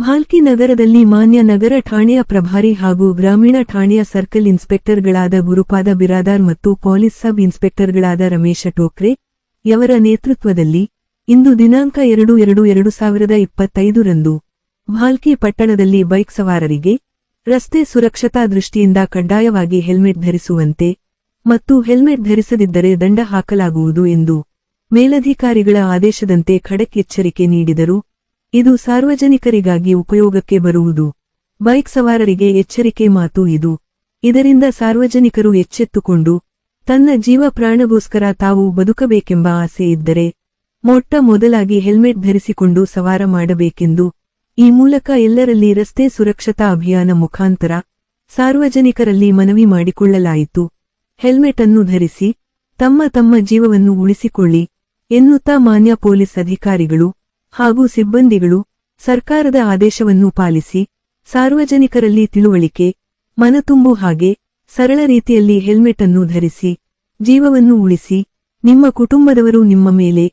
ಭಾಲ್ಕಿ ನಗರದಲ್ಲಿ ಮಾನ್ಯ ನಗರ ಠಾಣೆಯ ಪ್ರಭಾರಿ ಹಾಗೂ ಗ್ರಾಮೀಣ ಠಾಣೆಯ ಸರ್ಕಲ್ ಇನ್ಸ್ಪೆಕ್ಟರ್ಗಳಾದ ಗುರುಪಾದ ಬಿರಾದಾರ್ ಮತ್ತು ಪೊಲೀಸ್ ಸಬ್ ಇನ್ಸ್ಪೆಕ್ಟರ್ಗಳಾದ ರಮೇಶ ಟೋಕ್ರೆ ಯವರ ನೇತೃತ್ವದಲ್ಲಿ ಇಂದು ದಿನಾಂಕ ಎರಡು ಎರಡು ಎರಡು ಸಾವಿರದ ಇಪ್ಪತ್ತೈದರಂದು ಭಾಲ್ಕಿ ಪಟ್ಟಣದಲ್ಲಿ ಬೈಕ್ ಸವಾರರಿಗೆ ರಸ್ತೆ ಸುರಕ್ಷತಾ ದೃಷ್ಟಿಯಿಂದ ಕಡ್ಡಾಯವಾಗಿ ಹೆಲ್ಮೆಟ್ ಧರಿಸುವಂತೆ ಮತ್ತು ಹೆಲ್ಮೆಟ್ ಧರಿಸದಿದ್ದರೆ ದಂಡ ಹಾಕಲಾಗುವುದು ಎಂದು ಮೇಲಧಿಕಾರಿಗಳ ಆದೇಶದಂತೆ ಖಡಕ್ ಎಚ್ಚರಿಕೆ ನೀಡಿದರು. ಇದು ಸಾರ್ವಜನಿಕರಿಗಾಗಿ ಉಪಯೋಗಕ್ಕೆ ಬರುವುದು. ಬೈಕ್ ಸವಾರರಿಗೆ ಎಚ್ಚರಿಕೆ ಮಾತು ಇದು. ಇದರಿಂದ ಸಾರ್ವಜನಿಕರು ಎಚ್ಚೆತ್ತುಕೊಂಡು, ತನ್ನ ಜೀವ ಪ್ರಾಣಗೋಸ್ಕರ ತಾವು ಬದುಕಬೇಕೆಂಬ ಆಸೆ ಇದ್ದರೆ, ಮೊಟ್ಟ ಮೊದಲಾಗಿ ಹೆಲ್ಮೆಟ್ ಧರಿಸಿಕೊಂಡು ಸವಾರ ಮಾಡಬೇಕೆಂದು, ಈ ಮೂಲಕ ಎಲ್ಲರಲ್ಲಿ ರಸ್ತೆ ಸುರಕ್ಷತಾ ಅಭಿಯಾನ ಮುಖಾಂತರ ಸಾರ್ವಜನಿಕರಲ್ಲಿ ಮನವಿ ಮಾಡಿಕೊಳ್ಳಲಾಯಿತು. ಹೆಲ್ಮೆಟ್ ಅನ್ನು ಧರಿಸಿ, ತಮ್ಮ ತಮ್ಮ ಜೀವವನ್ನು ಉಳಿಸಿಕೊಳ್ಳಿ ಎನ್ನುತ್ತಾ ಮಾನ್ಯ ಪೊಲೀಸ್ ಅಧಿಕಾರಿಗಳು ಹಾಗೂ ಸಿಬ್ಬಂದಿಗಳು ಸರ್ಕಾರದ ಆದೇಶವನ್ನು ಪಾಲಿಸಿ ಸಾರ್ವಜನಿಕರಲ್ಲಿ ತಿಳುವಳಿಕೆ, ಮನತುಂಬು ಹಾಗೆ ಸರಳ ರೀತಿಯಲ್ಲಿ ಹೆಲ್ಮೆಟ್ ಅನ್ನು ಧರಿಸಿ ಜೀವವನ್ನು ಉಳಿಸಿ ನಿಮ್ಮ ಕುಟುಂಬದವರು ನಿಮ್ಮ ಮೇಲೆ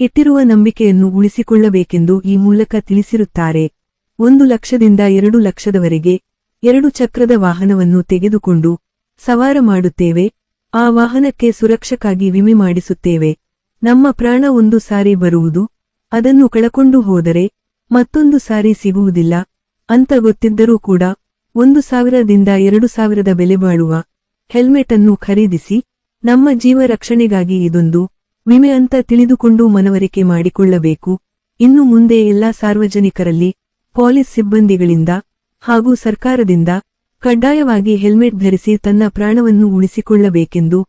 ಇಟ್ಟಿರುವ ನಂಬಿಕೆಯನ್ನು ಉಳಿಸಿಕೊಳ್ಳಬೇಕೆಂದು ಈ ಮೂಲಕ ತಿಳಿಸಿರುತ್ತಾರೆ. ಒಂದು ಲಕ್ಷದಿಂದ ಎರಡು ಲಕ್ಷದವರೆಗೆ ಎರಡು ಚಕ್ರದ ವಾಹನವನ್ನು ತೆಗೆದುಕೊಂಡು ಸವಾರ ಮಾಡುತ್ತೇವೆ. ಆ ವಾಹನಕ್ಕೆ ಸುರಕ್ಷಕ್ಕಾಗಿ ವಿಮೆ ಮಾಡಿಸುತ್ತೇವೆ. ನಮ್ಮ ಪ್ರಾಣ ಒಂದು ಸಾರಿ ಬರುವುದು ಅದನ್ನು ಕಳಕೊಂಡು ಹೋದರೆ ಮತ್ತೊಂದು ಸಾರಿ ಸಿಗುವುದಿಲ್ಲ. ಅಂತ ಗೊತ್ತಿದ್ದರೂ ಕೂಡ ಒಂದು ಸಾವಿರದಿಂದ ಎರಡು ಸಾವಿರದ ಬೆಲೆ ಬಾಳುವ ಹೆಲ್ಮೆಟ್ ಅನ್ನು ಖರೀದಿಸಿ ನಮ್ಮ ಜೀವ ರಕ್ಷಣೆಗಾಗಿ ಇದೊಂದು ವಿಮೆ ಅಂತ ತಿಳಿದುಕೊಂಡು ಮನವರಿಕೆ ಮಾಡಿಕೊಳ್ಳಬೇಕು. ಇನ್ನು ಮುಂದೆ ಎಲ್ಲಾ ಸಾರ್ವಜನಿಕರಲ್ಲಿ, ಪೊಲೀಸ್ ಸಿಬ್ಬಂದಿಗಳಿಂದ ಹಾಗೂ ಸರ್ಕಾರದಿಂದ ಕಡ್ಡಾಯವಾಗಿ ಹೆಲ್ಮೆಟ್ ಧರಿಸಿ ತನ್ನ ಪ್ರಾಣವನ್ನು ಉಳಿಸಿಕೊಳ್ಳಬೇಕೆಂದು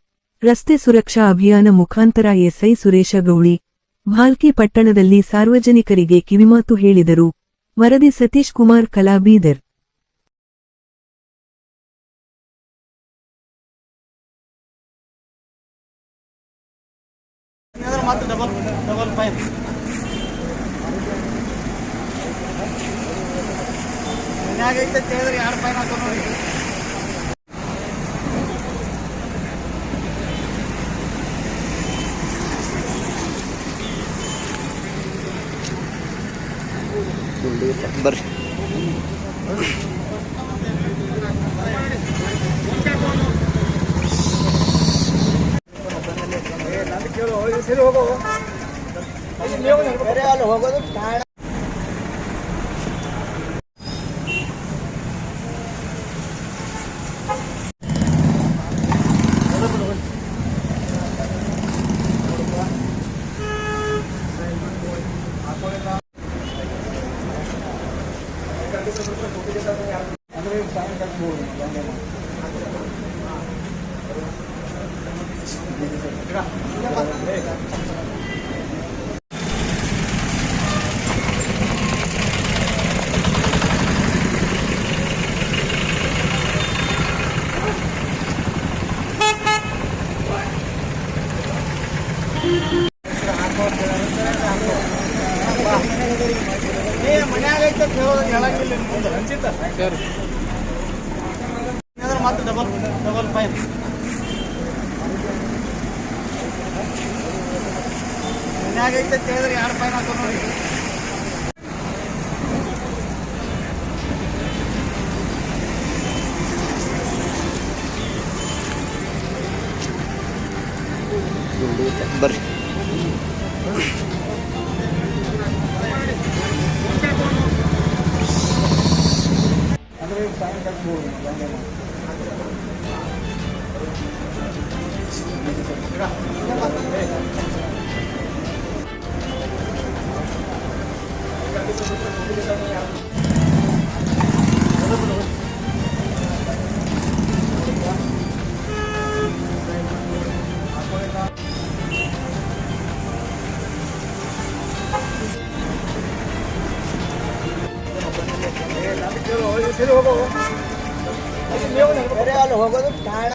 ರಸ್ತೆ ಸುರಕ್ಷಾ ಅಭಿಯಾನ ಮುಖಾಂತರ ಎಸ್ಐ ಸುರೇಶ ಗೌಳಿ ಭಾಲ್ಕಿ ಪಟ್ಟಣದಲ್ಲಿ ಸಾರ್ವಜನಿಕರಿಗೆ ಕಿವಿಮಾತು ಹೇಳಿದರು. ವರದಿ ಸತೀಶ್ ಕುಮಾರ್ ಕಲಾಬೀದರ್. ಹಾಕೋ ಮತ್ತೆ double double fine Thank you. Double double ಮನ್ಯಾಗ ಐತೆ ಹೇಳಿದ್ರೆ ಎರಡು ಫೈನ್ ಹಾಕೋ ನೋಡಿ ಬರ್ರಿ 大家好，我是张鹏。给六块够不够我这没有那么多的了六块够不够便宜